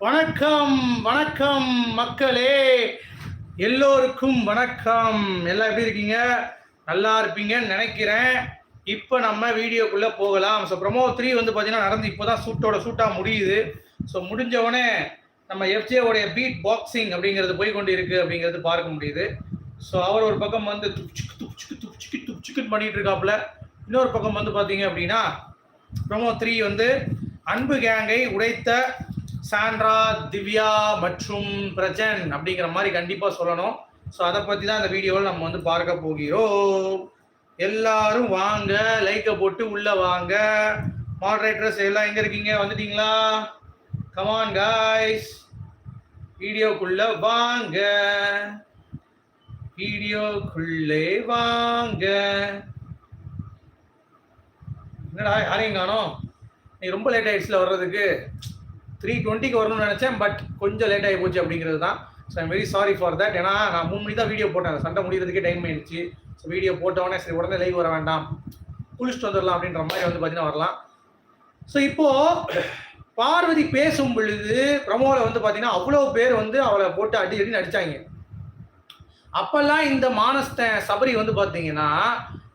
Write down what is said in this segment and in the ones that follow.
வணக்கம் வணக்கம் மக்களே. எல்லோருக்கும் வணக்கம். எல்லாம் எப்படி இருக்கீங்க? நல்லா இருப்பீங்கன்னு நினைக்கிறேன். இப்போ நம்ம வீடியோக்குள்ளே போகலாம். ஸோ ப்ரமோ த்ரீ வந்து பார்த்தீங்கன்னா நடந்து இப்போ தான் சூட்டோட சூட்டாக முடியுது. ஸோ முடிஞ்சவொடனே நம்ம எஃப்ஜேவோடைய பீட் பாக்ஸிங் அப்படிங்கிறது போய் கொண்டு இருக்கு அப்படிங்கிறது பார்க்க முடியுது. ஸோ அவர் ஒரு பக்கம் வந்து துப்சிக்கு துப்சிக்கு துப்சிக்கு துப்சிக்குன்னு பண்ணிட்டு இருக்காப்புல. இன்னொரு பக்கம் வந்து பார்த்தீங்க அப்படின்னா ப்ரமோ த்ரீ வந்து அன்பு கேங்கை உடைத்த சாண்ட்ரா திவ்யா மற்றும் பிரஜன் அப்படிங்கிற மாதிரி கண்டிப்பாக சொல்லணும். ஸோ அதை பற்றி தான் இந்த வீடியோவில் நம்ம வந்து பார்க்க போகிறோம். எல்லாரும் வாங்க லைக்கை போட்டு உள்ள வாங்க. மாடரேட்டர்ஸ் எல்லாம் எங்கே இருக்கீங்க? வந்துட்டீங்களா? கமான் காய்ஸ் வீடியோக்குள்ள வாங்க. வீடியோக்குள்ளே வாங்க. என்னடா யாரையும் காணோம்? நீ ரொம்ப லேட் ஆயிடுச்சுல வர்றதுக்கு. த்ரீ டுவெண்ட்டிக்கு வரணும்னு நினச்சேன் பட் கொஞ்சம் லேட் ஆகி போச்சு அப்படிங்கிறது தான். So I'm very sorry for that ஏன்னா நான் மூணு மணி தான் வீடியோ போட்டேன். சண்டை முடிகிறதுக்கே டைம் ஆயிடுச்சு. ஸோ வீடியோ போட்டவொடனே சரி உடனே லைவ் வர வேண்டாம். குளிச்சுட்டு வந்துடலாம் அப்படின்ற மாதிரி வந்து பார்த்தீங்கன்னா வரலாம். ஸோ இப்போது பார்வதி பேசும் பொழுது ப்ரமோவில் வந்து பார்த்தீங்கன்னா அவ்வளோ பேர் வந்து அவளை போட்டு அடி அடி அடித்தாங்க அப்பெல்லாம் இந்த மானஸ்த சபரி வந்து பார்த்தீங்கன்னா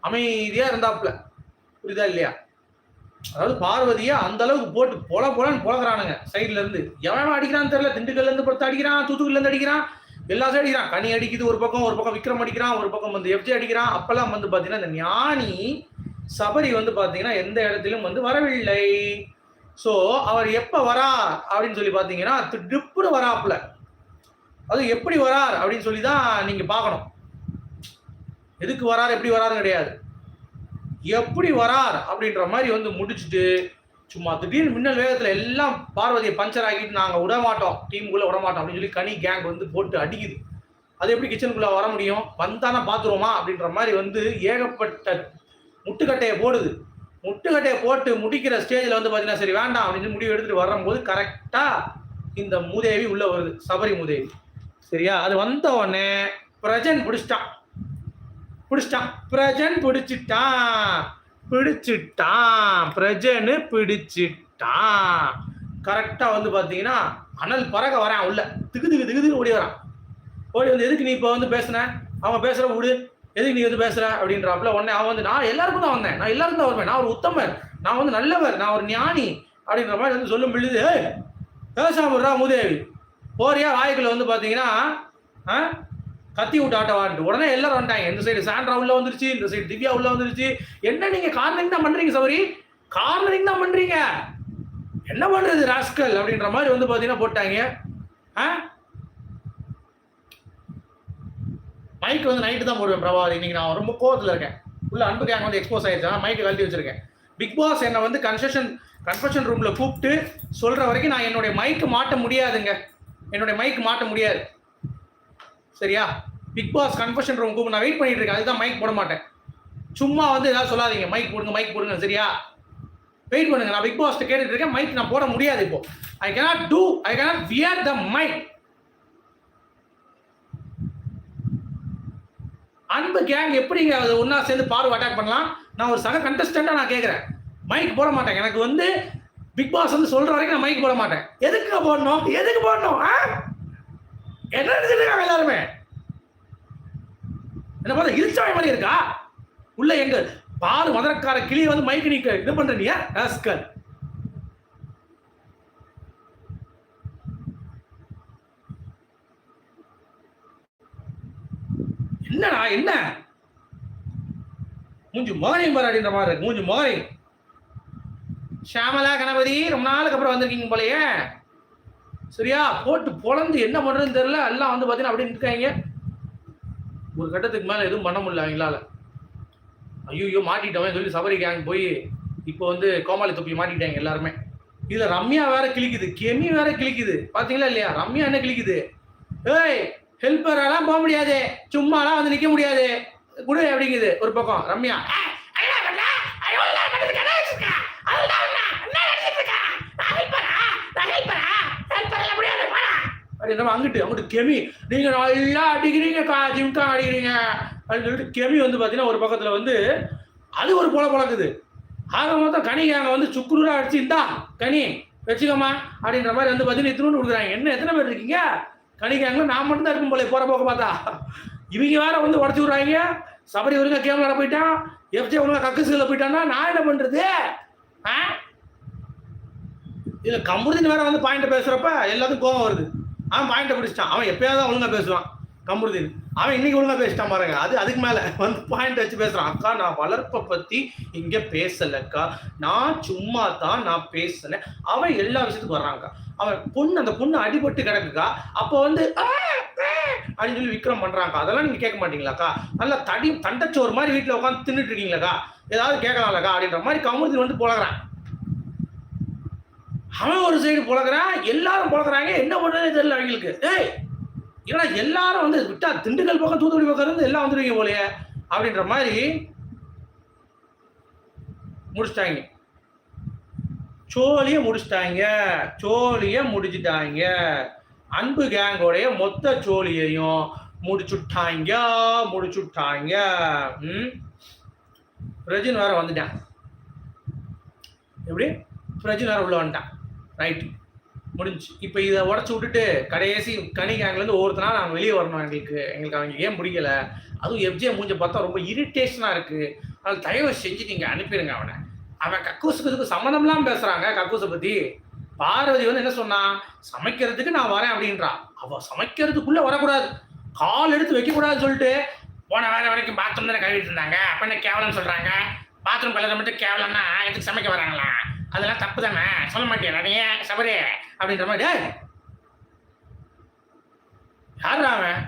அமைதியாக இருந்தாப்புல. புரியுதா இல்லையா? அதாவது பார்வதியை அந்த அளவுக்கு போட்டு பொல பொலன்னு பொழக்கிறானுங்க சைட்ல இருந்து. எவன் அடிக்கிறான்னு தெரியல. திண்டுக்கல்ல இருந்து பொறுத்து அடிக்கிறான் தூத்துக்குடில இருந்து அடிக்கிறான் எல்லா சைடு அடிக்கிறான். கனி அடிக்குது ஒரு பக்கம் ஒரு பக்கம் விக்ரம் அடிக்கிறான் ஒரு பக்கம் வந்து எஃப்ஜி அடிக்கிறான். அப்பெல்லாம் வந்து பாத்தீங்கன்னா இந்த ஞானி சபரி வந்து பாத்தீங்கன்னா எந்த இடத்திலும் வந்து வரவில்லை. ஸோ அவர் எப்ப வரார் அப்படின்னு சொல்லி பாத்தீங்கன்னா திடுப்புன்னு வராப்புல. அது எப்படி வரார் அப்படின்னு சொல்லி தான் நீங்க பார்க்கணும். எதுக்கு வரார் எப்படி வராருன்னு கிடையாது. எப்படி வரார் அப்படின்ற மாதிரி வந்து முடிச்சுட்டு சும்மா திடீர்னு மின்னல் வேகத்தில் எல்லாம் பார்வதியை பஞ்சர் ஆக்கிட்டு நாங்கள் விடமாட்டோம் டீமுக்குள்ளே விடமாட்டோம் அப்படின்னு சொல்லி கனி கேங் வந்து போட்டு அடிக்குது. அது எப்படி கிச்சனுக்குள்ளே வர முடியும்? வந்தானா பார்த்துருவோமா அப்படின்ற மாதிரி வந்து ஏகப்பட்ட முட்டுக்கட்டையை போடுது. முட்டுக்கட்டையை போட்டு முடிக்கிற ஸ்டேஜில் வந்து பார்த்தீங்கன்னா சரி வேண்டாம் அப்படின்னு முடிவு எடுத்துகிட்டு வரும்போது கரெக்டாக இந்த மூதேவி உள்ளே வருது சபரி மூதேவி. சரியா? அது வந்த உடனே பிரஜன் பிடிச்சிட்டான். பிடிச்சிட்டான். பிரஜன் பிடிச்சிட்டான். பிடிச்சிட்டான். பிரஜனு பிடிச்சிட்டான். கரெக்டாக வந்து பார்த்தீங்கன்னா அனல் பறக்க வரான் உள்ள. திகு திகு திகுதுன்னு ஓடி வரான். ஓடி வந்து எதுக்கு நீ இப்போ வந்து பேசுன? அவன் பேசுற விடு எதுக்கு நீ வந்து பேசுற? அப்படின்றாப்புல உடனே அவன் வந்து நான் எல்லாருக்கும் தான் வந்தேன். நான் எல்லாருக்கும் தான் வருவேன். நான் ஒரு உத்தமர். நான் வந்து நல்லவர். நான் ஒரு ஞானி. அப்படின்ற மாதிரி வந்து சொல்லும் பொழுது "ஏய், பேசாம விட்றா மூதேவி. போறியா? வாய்க்குள்ள வந்து பார்த்தீங்கன்னா ஆ கத்தி விட்டு ஆட்ட வாண்டு உடனே எல்லாரும் வந்துட்டாங்க. இந்த சைடு சாண்ட்ரா உள்ள வந்துருச்சு இந்த சைடு திவ்யா உள்ள வந்துருச்சு. என்ன நீங்க கார்னரிங் தான் பண்றீங்க சௌரி? கார்னரிங் தான் பண்றீங்க. என்ன பண்றது ராஸ்கல் அப்படின்ற மாதிரி வந்து பாத்தீங்கன்னா போட்டாங்க. ஆ? மைக் வந்து நைட்டு தான் போடுவேன் பிரபாவதி. இன்னைக்கு நான் ரொம்ப கோவத்தில் இருக்கேன். உள்ள அன்பு கேங் வந்து எக்ஸ்போஸ் ஆயிடுச்சு மைக்கை கழட்டி வச்சிருக்கேன். பிக் பாஸ் என்னை வந்து கன்ஸ்ட்ரக்ஷன் கன்ஃபெஷன் ரூம்ல கூப்பிட்டு சொல்ற வரைக்கும் நான் என்னுடைய மைக்கு மாட்ட முடியாதுங்க. என்னுடைய மைக் மாட்ட முடியாது. சரியா? பிக் பாஸ் கன்ஃபர்ஷன் ரூம் நான் வெயிட் பண்ணிட்டு இருக்கேன். அதுதான் மைக் போட மாட்டேன். சும்மா வந்து ஏதாவது சொல்லாதீங்க. மைக் போடுங்க மைக் போடுங்க. சரியா? வெயிட் பண்ணுங்க. நான் பிக் பாஸ் கேட்டுட்டு இருக்கேன். மைக் நான் போட முடியாது இப்போ. I cannot do I cannot wear the mic Anbu gang எப்படிங்க அது ஒன்றா சேர்ந்து பார்வை அட்டாக் பண்ணலாம்? நான் ஒரு சக கண்டஸ்டண்ட்டாக நான் கேட்குறேன் மைக் போட மாட்டேன். எனக்கு வந்து பிக் பாஸ் வந்து சொல்கிற வரைக்கும் நான் மைக் போட மாட்டேன். எதுக்கு போடணும்? எதுக்கு போடணும்? ஆ? என்ன நினைச்சிட்டு இருக்காங்க எல்லாருமே? என்ன பார்த்தா இழிச்சாய் மாதிரி இருக்கா? உள்ள எங்க பால் மதுரக்கார கிளியை வந்து மைக்கு நீக்க இது பண்ற நீ ஆஸ்கர் என்னடா என்ன? மூஞ்சி மோகனையும் பாரு அப்படின்ற மாதிரி இருக்கு மூஞ்சி மோகனை ஷியாமலா கணபதி ரொம்ப நாளுக்கு அப்புறம் வந்திருக்கீங்க போலயே. சரியா? போட்டு பொழந்து என்ன பண்றதுன்னு தெரியல. எல்லாம் வந்து பார்த்தீங்கன்னா அப்படின்னு இருக்காங்க ஒரு கட்டத்துக்கு மேலே எதுவும் பண்ண முடியல அவங்களால ஐயோ மாட்டிட்டவன் சொல்லி சபரி கேங் போய் இப்போ வந்து கோமாளி தொப்பி மாட்டிட்டாங்க எல்லாருமே. இதுல ரம்யா வேற கிழிக்குது. கெமி வேற கிழிக்குது. பாத்தீங்களா இல்லையா? ரம்யா என்ன கிழிக்குது? ஏய் ஹெல்ப்பரெல்லாம் போக முடியாது. சும்மாலாம் வந்து நிக்க முடியாது. குடு அப்படிங்குது. ஒரு பக்கம். ரம்யா "ஏய், என்ன பண்ற? ஐயோ, எல்லாம் பண்றதுக்கு என்ன வச்சிருக்க? அதுதான் என்ன? என்ன நினைச்சிட்டு இருக்க? நான் helper ஆ? நான் helper ஆ? helper எல்லாம் முடியாது, போடா." அப்படி அங்கிட்டு அங்கிட்டு கெமி. நீங்க நல்லா அடிக்கிறீங்க கா ஜிம்கா அடிக்கிறீங்க அப்படின்னு சொல்லிட்டு கெமி வந்து பார்த்தீங்கன்னா ஒரு பக்கத்தில் வந்து அது ஒரு போல பழக்குது ஆக மொத்தம் கனி கேங்க வந்து சுக்குநூறா அடிச்சு இந்தா கனி வச்சுக்கோமா அப்படின்ற மாதிரி வந்து பார்த்தீங்கன்னா இத்தினு கொடுக்குறாங்க. என்ன எத்தனை பேர் இருக்கீங்க? கணிக்காங்களா நான் மட்டும் தான் இருக்கும் போல போகிற போக்க பார்த்தா. இவங்க வேற வந்து உடச்சி விட்றாங்க. சபரி ஒழுங்கா கேமரா போயிட்டான். எஃப்ஜே ஒழுங்கா கக்குசுல போயிட்டான்னா நான் என்ன பண்றது? ஆ? இதுல கம்புருதின் வேற வந்து பாயிண்ட் பேசுறப்ப எல்லாத்துக்கும் கோவம் வருது. அவன் பாயிண்ட்டை பிடிச்சிட்டான். அவன் எப்பயாவது ஒழுங்காக ஒழுங்கா பேசுவான். கம்புருதீன் அவன் இன்னைக்கு ஒழுங்கா பேசிட்டான் பாருங்க. அது அதுக்கு மேல வந்து பாயிண்ட் வச்சு பேசுறான். அக்கா நான் வளர்ப்பை பத்தி இங்க பேசலக்கா. நான் சும்மா தான் நான் பேசினேன் அவன் எல்லா விஷயத்துக்கும் வர்றாங்க அவன் பொண்ணு அந்த பொண்ணு அடிபட்டு கிடக்குக்கா. அப்போ வந்து அப்படின்னு சொல்லி விக்ரம் பண்றாங்க அதெல்லாம் நீங்க கேட்க மாட்டீங்களாக்கா? நல்லா தடி தண்டச்சோறு மாதிரி வீட்டுல உட்காந்து தின்னுட்டு இருக்கீங்களாக்கா? ஏதாவது கேட்கலாம்லக்கா? அப்படின்ற மாதிரி கமுருதீன் வந்து புலகிறான். அவன் ஒரு சைடு புலகிறான் எல்லாரும் புலகிறாங்க என்ன பண்ணுறதுன்னு தெரியல அவங்களுக்கு. ஏய் ஏன்னா எல்லாரும் வந்து விட்டா திண்டுக்கல் பக்கம் தூத்துக்குடி பக்கம் இருந்து எல்லாம் வந்துருவீங்க போலயே அப்படின்ற மாதிரி முடிச்சிட்டாங்க. சோழிய முடிச்சிட்டாங்க. சோழிய முடிச்சிட்டாங்க. அன்பு கேங்கோடைய மொத்த சோழியையும் முடிச்சுட்டாங்க முடிச்சுட்டாங்க. ம்? பிரஜின் வேற வந்துட்டான். எப்படி? பிரஜின் வேற உள்ள வந்துட்டான். ரைட் முடிஞ்சு இப்போ இதை உடச்சி விட்டுட்டு கடைசி கனி கேங்லேருந்து ஒவ்வொருத்தனா நாங்கள் வெளியே வரணும் எங்களுக்கு எங்களுக்கு அவங்க ஏன் முடியல அதுவும் எஃப்ஜே மூஞ்ச பார்த்தா ரொம்ப இரிட்டேஷனாக இருக்குது அதனால் தயவு செஞ்சு நீங்கள் அனுப்பிடுங்க அவனை. அவன் கக்கூசுக்கு இதுக்கு சம்மந்தம்லாம் பேசுகிறாங்க கக்கூஸை பற்றி பார்வதி வந்து என்ன சொன்னா சமைக்கிறதுக்கு நான் வரேன் அப்படின்றான் அவள் சமைக்கிறதுக்குள்ளே வரக்கூடாது. கால் எடுத்து வைக்கக்கூடாதுன்னு சொல்லிட்டு போன வேற வரைக்கும் பாத்ரூம் தானே கழுவிட்டு இருந்தாங்க. அப்போ என்ன கேவலம்னு சொல்கிறாங்க பாத்ரூம் கழுவுற மட்டும் கேவலம்னா எதுக்கு சமைக்க வராங்களா? அதெல்லாம் தப்பு தானே சொல்ல மாட்டேன் நிறைய சபரி அப்படின்ற மாதிரி. யார் யாருடா அவன்?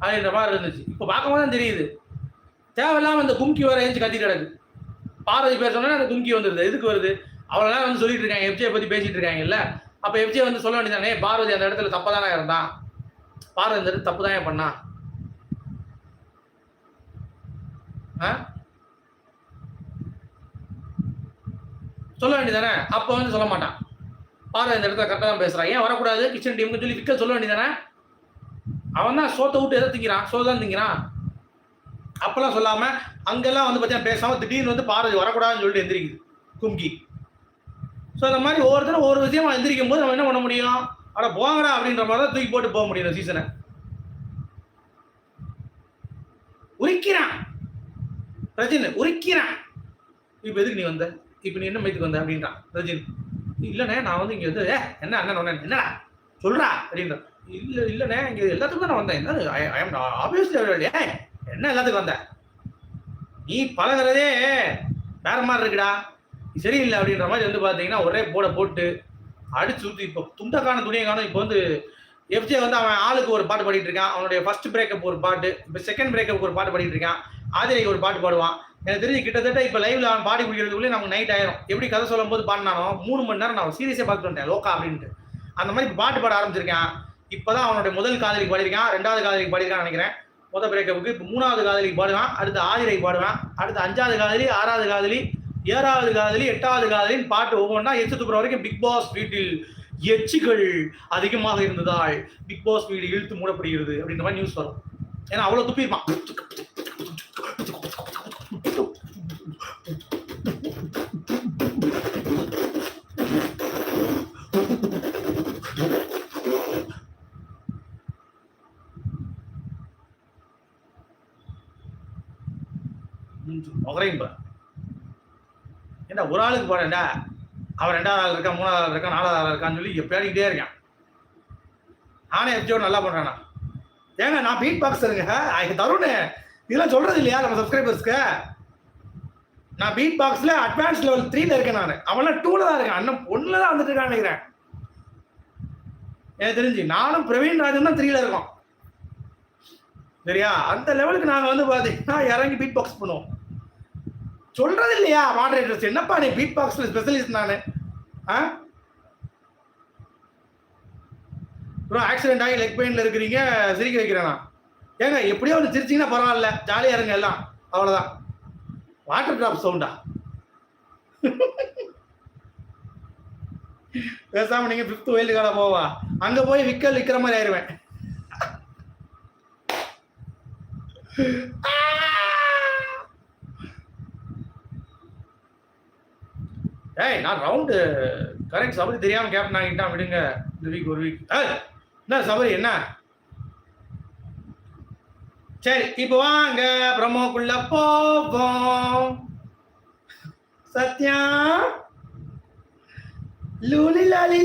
அப்படின்ற மாதிரி இருந்துச்சு. இப்போ பார்க்கும்போது தான் தெரியுது. தேவையில்லாம அந்த கும்கி வர ஏஞ்சி கத்தி கிடக்கு. பார்வதி பேர் சொன்னா அந்த கும்கி வந்துருது. எதுக்கு வருது? அவளெல்லாம் வந்து சொல்லிட்டு இருக்காங்க. எஃப்ஜே பற்றி பேசிட்டு இருக்காங்கல்ல. அப்போ எஃப்ஜே வந்து சொல்ல வேண்டியதானே பார்வதி அந்த இடத்துல தப்பா தானே இருந்தான். பார்வதி அந்த இடத்துல தப்பு தான் பண்ணா ஆ? சொல்ல வேண்டியதானே அப்போ வந்து சொல்ல மாட்டான். பாரு இந்த இடத்துல கரெக்டாக தான் பேசுகிறான் ஏன் வரக்கூடாது? கிச்சன் டீமுக்கு சொல்லி விற்க சொல்ல வேண்டியதானே அவன் தான் சோத்தை விட்டு எதை திங்கிறான்? சோறு தான் திங்கிறான். அப்பெல்லாம் சொல்லாமல் அங்கெல்லாம் வந்து பார்த்தீங்கன்னா பேசாமல் திடீர்னு வந்து பாரு வரக்கூடாதுன்னு சொல்லிட்டு எந்திரிக்குது. கும்கி. ஸோ அந்த மாதிரி ஒவ்வொருத்தரும் ஒவ்வொரு விஷயம் எந்திரிக்கும் போது நம்ம என்ன பண்ண முடியும்? அட போங்கடா அப்படின்ற மாதிரி தான் தூக்கி போட்டு போக முடியும் இந்த சீசனை உரிக்கிறான். ரஜின் உரிக்கிறான். இப்போ எதுக்கு நீ வந்த? இப்போ நீ என்ன மைத்துக்கு வந்த அப்படின்றான். ரஜினி இல்லைண்ணே நான் வந்து இங்கே வந்து ஏ என்ன அண்ணன் ஒண்ணே என்னடா? சொல்றா? அப்படின்றான் இல்லை இல்லைண்ணே இங்கே எல்லாத்துக்கும் தான் நான் வந்தேன் என்ன ஐ எம் ஆப்வியஸ்லி ஏ என்ன எல்லாத்துக்கும் வந்தேன் நீ பழகுறதே வேற மாதிரி இருக்குடா. நீ சரியில்லை அப்படின்ற மாதிரி வந்து பார்த்தீங்கன்னா ஒரே போட போட்டு அடிச்சு ஊற்றி இப்போ துண்டக்கான துணியை காணும். இப்போ வந்து எஃப்ஜே வந்து அவன் ஆளுக்கு ஒரு பாட்டு பாடிட்டு இருக்கான். அவனுடைய ஃபர்ஸ்ட் பிரேக்கப் ஒரு பாட்டு இப்போ செகண்ட் பிரேக்கப் ஒரு பாட்டு பாடிட்டு இருக்கான். ஆதிரைக்கு ஒரு பாட்டு பாடுவான். எனக்கு தெரிஞ்சு கிட்டத்தட்ட இப்போ லைவ்ல அவன் பாடி முடிக்கிறதுக்குள்ளே நமக்கு நைட் ஆயிரும். எப்படி கதை சொல்லும் போது பாடினானோ மூணு மணி நேரம் நான் சீரியஸாக பார்த்துட்டு வந்தேன் லோக்கா அப்படின்ட்டு. அந்த மாதிரி இப்போ பாட்டு பாட ஆரம்பிச்சிருக்கேன். இப்போதான் அவனுடைய முதல் காதலிக்கு பாடிருக்கான் ரெண்டாவது காதலிக்கு பாடிருக்கான்னு நினைக்கிறேன். முதல் பிரேக்கப்புக்கு இப்போ மூணாவது காதலிக்கு பாடுவான் அடுத்து ஆதிரைக்கு பாடுவான் அடுத்து அஞ்சாவது காதலி ஆறாவது காதலி ஏழாவது காதலி எட்டாவது காதலின்னு பாட்டு ஒவ்வொன்றா எச்சு துப்புற வரைக்கும் பிக் பாஸ் வீட்டில் எச்சுகள் அதிகமாக இருந்ததால் பிக் பாஸ் வீடு இழுத்து மூடப்படுகிறது அப்படின்ற மாதிரி நியூஸ் வரும். ஏன்னா அவ்வளோ துப்பிருப்பான் முகரையும் என்ன ஒரு ஆளுக்கு போறேன்டா அவன் ரெண்டாவது ஆள் இருக்கான் மூணாவது ஆள் இருக்கான் நாலாவது ஆள் இருக்கான்னு சொல்லி எப்படிக்கிட்டே இருக்கான். நானே எஃப்ஜியோட நல்லா பண்றானா ஏங்க நான் பீட் பாக்ஸருங்க அதுக்கு தருண். இதெல்லாம் சொல்றது இல்லையா நம்ம சப்ஸ்கிரைபர்ஸ்க்கு நான் பீட் பாக்ஸ்ல அட்வான்ஸ் லெவல் த்ரீல இருக்கேன் நான். அவன்லாம் டூல தான் இருக்கேன். அண்ணன் ஒண்ணுல தான் வந்துட்டு இருக்கான்னு நினைக்கிறேன். எனக்கு தெரிஞ்சு நானும் பிரவீன் ராஜன் தான் த்ரீல இருக்கோம். சரியா? அந்த லெவலுக்கு நாங்கள் வந்து பார்த்தீங்கன்னா இறங்கி பீட் பாக்ஸ் பண்ணுவோம். சொல்றது இல்லையா மாடரேட்டர்ஸ் என்னப்பா நீ பீட் பாக்ஸ்ல ஸ்பெஷலிஸ்ட் நானு? ஆ? ப்ரோ ஆக்சிடென்ட் ஆகி லெக் பெயின்ல இருக்கிறீங்க சிரிக்க வைக்கிறேனா ஏங்க எப்படியோ ஒன்று சிரிச்சிங்கன்னா பரவாயில்ல. ஜாலியாக இருங்க எல்லாம். அவ்வளோதான் வாட்டர் ட்ராப் சவுண்டா பேசாமல் நீங்கள் ஃபிஃப்த் வைல்டு கார்டா போவா. அங்கே போய் விக்கல் விக்கிற மாதிரி ஆயிடுவேன் ஏய் நான் ரவுண்டு கரெக்ட் சபரி தெரியாமல் கேப்டன் ஆகிட்டான் விடுங்க இந்த வீக் ஒரு வீக் என்ன சபரி என்ன? சரி இப்போ வாங்க பிரம்மோக்குள்ள போவோம். சத்யா? லூலி லாலி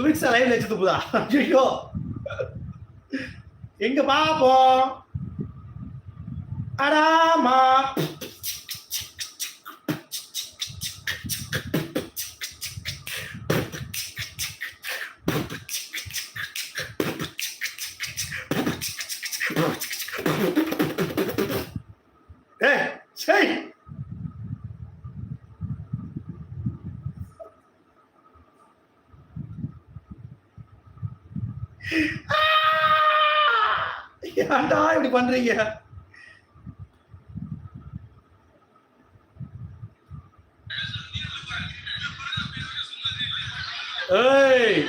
லூ சுவிக்ஸ் லைவ்ல வச்சு துப்புதா ஐயோ எங்க பாப்போம்? அடாமா ஏய் சரி ஏன்டா இப்படி பண்றீங்க? ஏய்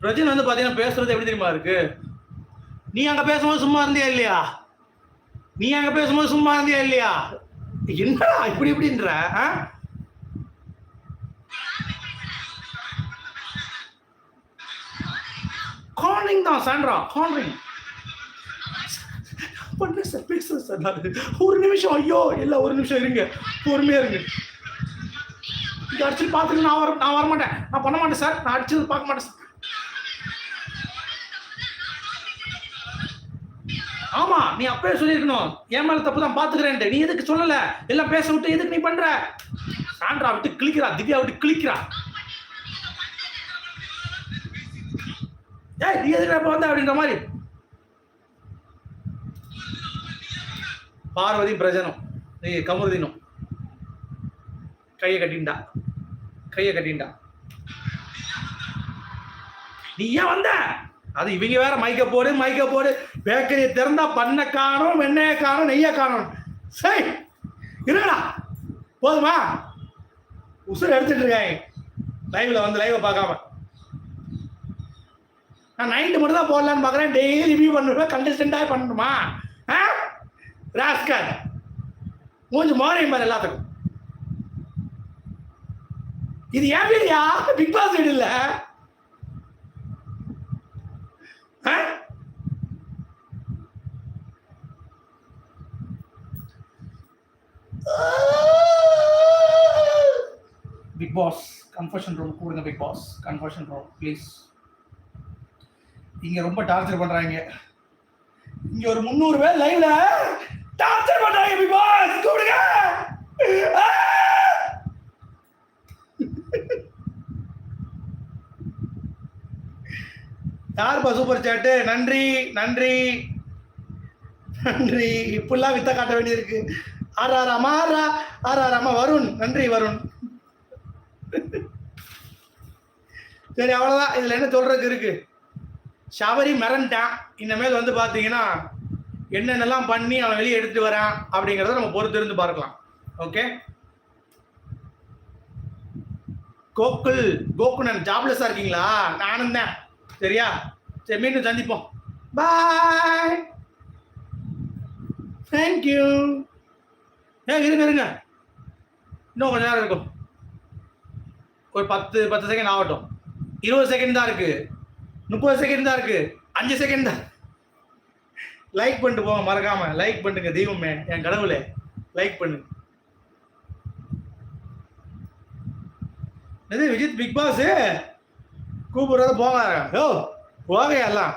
பிரஜன் வந்து பாத்தீங்கன்னா பேசுறது எப்படி தெரியுமா இருக்கு? நீ அங்க பேசும்போது சும்மா இருந்தியா இல்லையா? நீ அங்க பேசும்போது சும்மா இருந்தியா இல்லையா? என்னடா இப்படி இப்படின்ற ஆ? கார்னிங் தான் சாண்ட்ரா கார்னிங் பண்ண சார் பேசுகிறேன் சார் நான் ஒரு நிமிஷம் ஐயோ இல்லை ஒரு நிமிஷம் இருங்க. பொறுமையாக இருங்க. இது அடிச்சு பார்த்துட்டு நான் வர நான் வரமாட்டேன். நான் பண்ண மாட்டேன் சார் நான் அடிச்சது பார்க்க மாட்டேன் சார் ஆமா நீ அப்பவே சொல்லியிருக்கணும். என் மேல தப்பு தான் பாத்துக்கிறேன் நீ எதுக்கு சொல்லல? எல்லாம் பேச விட்டு எதுக்கு நீ பண்ற? சாண்ட்ரா விட்டு கிளிக்கிறா திவ்யா விட்டு கிளிக்கிறா ஏய் நீ எதுக்கு வந்த அப்படின்ற மாதிரி? பார்வதி பிரஜனம் நீ கமருதினும். கையை கட்டிண்டா. கையை கட்டிண்டா. நீ ஏன் வந்த? அது இவங்க வேற மைக்க போடு மைக்க போடு. பேக்கரியை திறந்தா பண்ண காணும் வெண்ணெய காணும் நெய்ய காணும். சரி இருங்கடா. போதுமா? உசுர் எடுத்துட்டு இருக்காங்க லைவ்ல வந்து லைவை பார்க்காம. நான் நைட்டு மட்டும் தான் போடலான்னு பார்க்குறேன். டெய்லி ரிவ்யூ பண்ணுவேன் கண்டஸ்டண்டாக பண்ணணுமா? ராஸ்கர் மூஞ்சி மோரையும் பாரு எல்லாத்துக்கும். இது ஏன் வீடியா பிக் பாஸ் வீடு இல்ல? ஆ? Bigg pass confession room கூடுங்க Bigg Boss confession room please இங்க ரொம்ப டார்ச்சர் பண்றாங்க. இங்க ஒரு முந்நூறு பேர் லைவ்ல டார்ச்சர் பண்றாங்க பிக் பாஸ் யாருப்பா சூப்பர் சாட்டு நன்றி நன்றி நன்றி இப்படிலாம் வித்த காட்ட வேண்டியிருக்கு ஆர் ஆறு அம்மா வருண் நன்றி வருண் சரி அவ்வளோதான் இதில் என்ன சொல்கிறதுக்கு இருக்குது ஷவரி மிரண்டான் இனிமேல் வந்து பார்த்தீங்கன்னா என்னென்னலாம் பண்ணி அவன் வெளியே எடுத்துட்டு வரான் அப்படிங்கிறத நம்ம பொறுத்து இருந்து பார்க்கலாம். ஓகே கோகுல் கோகுணன் ஜாப்லெஸ்ஸாக இருக்கீங்களா? நானும் தான். சரியா? சரி மீண்டும் சந்திப்போம். பாய் தேங்க்யூ ஏ இருங்க இருங்க. இன்னும் கொஞ்ச நேரம் இருக்கும். ஒரு பத்து பத்து செகண்ட் ஆகட்டும். இருபது செகண்ட் தான் இருக்குது முப்பது செகண்ட் தான் இருக்குது அஞ்சு செகண்ட் தான். லைக் பண்ணிட்டு போங்க மறக்காம. லைக் பண்ணுங்க தெய்வமே. என் கடவுளே லைக் பண்ணுங்க இது விஜித் பிக் பாஸ்? கூப்பிடுறத போங்க. யோ போங்க எல்லாம்?